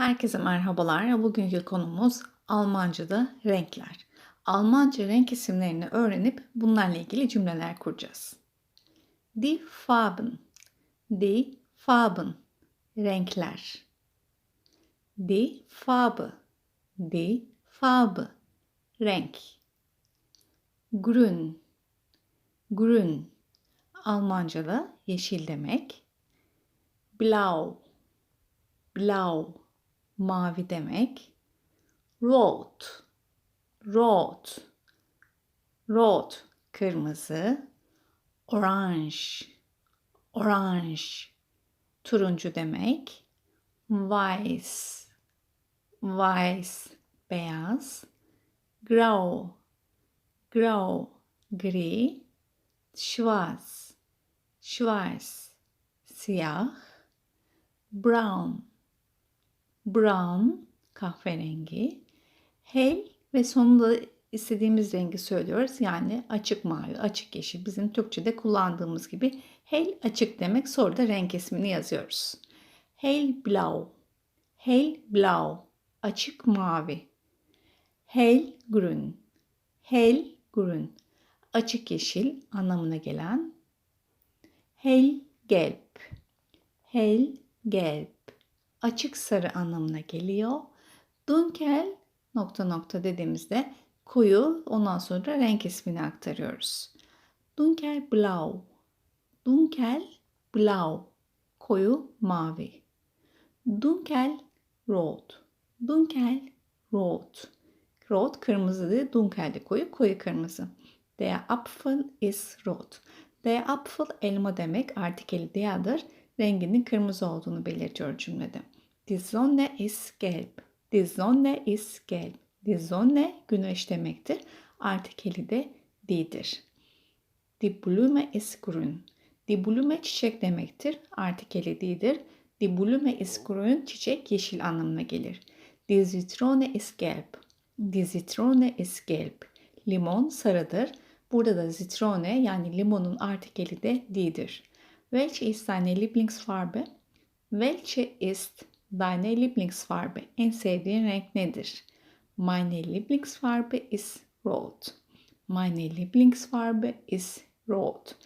Herkese merhabalar. Bugünkü konumuz Almanca'da renkler. Almanca renk isimlerini öğrenip bunlarla ilgili cümleler kuracağız. Die Farben. Die Farben. Renkler. Die Farbe. Die Farbe. Renk. Grün. Grün. Almanca'da yeşil demek. Blau. Blau mavi demek. Rot, rot, rot kırmızı. Orange, orange turuncu demek. Weiß, weiß beyaz. Grau, grau gri. Schwarz, schwarz siyah. Brown, brown kahverengi, hell ve sonunda istediğimiz rengi söylüyoruz. Yani açık mavi, açık yeşil. Bizim Türkçe'de kullandığımız gibi hell açık demek. Sonra da renk ismini yazıyoruz. Hellblau, hellblau, açık mavi. Hellgrün, hellgrün, açık yeşil anlamına gelen. Hellgelb, hellgelb, açık sarı anlamına geliyor. Dunkel nokta nokta dediğimizde koyu ondan sonra renk ismini aktarıyoruz. Dunkel blau. Dunkel blau. Koyu mavi. Dunkel rot. Dunkel rot. Rot kırmızı, dunkel de koyu, koyu kırmızı. Der Apfel ist rot. Der Apfel elma demek artikeli der'dir renginin kırmızı olduğunu belirtiyor cümlede. Die Sonne ist gelb. Die Sonne ist gelb. Die Sonne güneş demektir. Artikeli de die'dir. Die Blume ist grün. Die Blume çiçek demektir. Artikeli die'dir. Die Blume ist grün çiçek yeşil anlamına gelir. Die Zitrone ist gelb. Die Zitrone ist gelb. Limon sarıdır. Burada da zitrone yani limonun artikeli de die'dir. Welche ist deine Lieblingsfarbe? Welche ist deine Lieblingsfarbe? En sevdiğin renk nedir? Meine Lieblingsfarbe ist rot. Meine Lieblingsfarbe ist rot.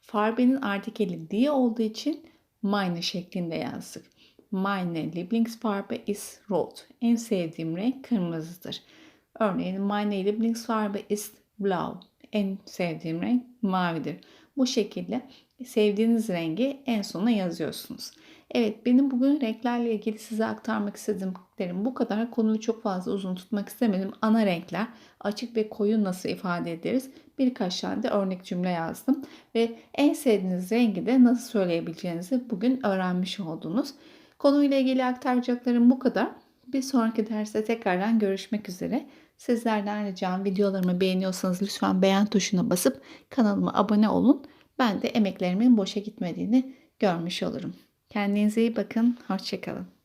Farbenin artikeli diye olduğu için meine şeklinde yazdık. Meine Lieblingsfarbe ist rot. En sevdiğim renk kırmızıdır. Örneğin meine Lieblingsfarbe ist blau. En sevdiğim renk mavidir. Bu şekilde sevdiğiniz rengi en sona yazıyorsunuz. Evet benim bugün renklerle ilgili size aktarmak istediklerim bu kadar. Konuyu çok fazla uzun tutmak istemedim. Ana renkler açık ve koyu nasıl ifade ederiz? Birkaç tane de örnek cümle yazdım. Ve en sevdiğiniz rengi de nasıl söyleyebileceğinizi bugün öğrenmiş oldunuz. Konuyla ilgili aktaracaklarım bu kadar. Bir sonraki derste tekrardan görüşmek üzere. Sizlerden ricam videolarımı beğeniyorsanız lütfen beğen tuşuna basıp kanalıma abone olun. Ben de emeklerimin boşa gitmediğini görmüş olurum. Kendinize iyi bakın. Hoşçakalın.